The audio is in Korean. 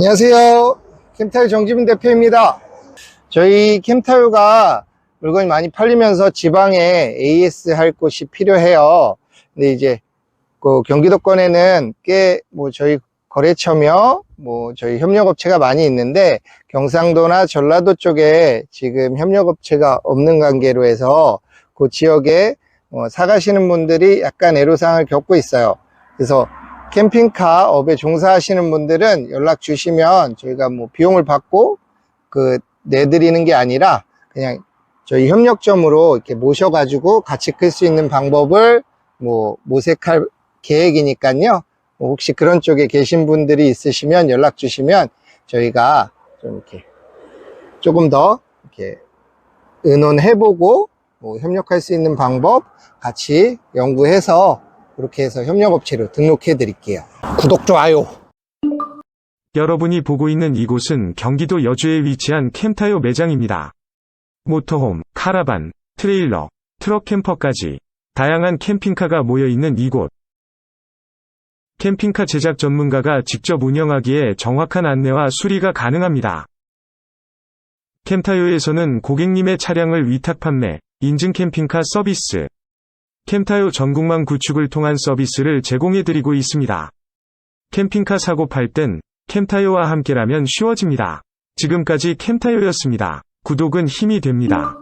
안녕하세요. 캠타요 정지민 대표입니다. 저희 캠타요가 물건이 많이 팔리면서 지방에 AS 할 곳이 필요해요. 근데 이제 그 경기도권에는 꽤 뭐 저희 거래처며 뭐 저희 협력업체가 많이 있는데 경상도나 전라도 쪽에 지금 협력업체가 없는 관계로 해서 그 지역에 어, 사가시는 분들이 약간 애로사항을 겪고 있어요. 그래서 캠핑카 업에 종사하시는 분들은 연락 주시면 저희가 뭐 비용을 받고 그 내드리는 게 아니라 그냥 저희 협력점으로 이렇게 모셔가지고 같이 클 수 있는 방법을 뭐 모색할 계획이니까요. 뭐 혹시 그런 쪽에 계신 분들이 있으시면 연락 주시면 저희가 좀 이렇게 조금 더 이렇게 의논해보고 뭐 협력할 수 있는 방법 같이 연구해서 그렇게 해서 협력업체로 등록해 드릴게요. 구독, 좋아요. 여러분이 보고 있는 이곳은 경기도 여주에 위치한 캠타요 매장입니다. 모터홈, 카라반, 트레일러, 트럭 캠퍼까지 다양한 캠핑카가 모여 있는 이곳. 캠핑카 제작 전문가가 직접 운영하기에 정확한 안내와 수리가 가능합니다. 캠타요에서는 고객님의 차량을 위탁 판매, 인증 캠핑카 서비스, 캠타요 전국망 구축을 통한 서비스를 제공해 드리고 있습니다. 캠핑카 사고 팔 땐 캠타요와 함께라면 쉬워집니다. 지금까지 캠타요였습니다. 구독은 힘이 됩니다.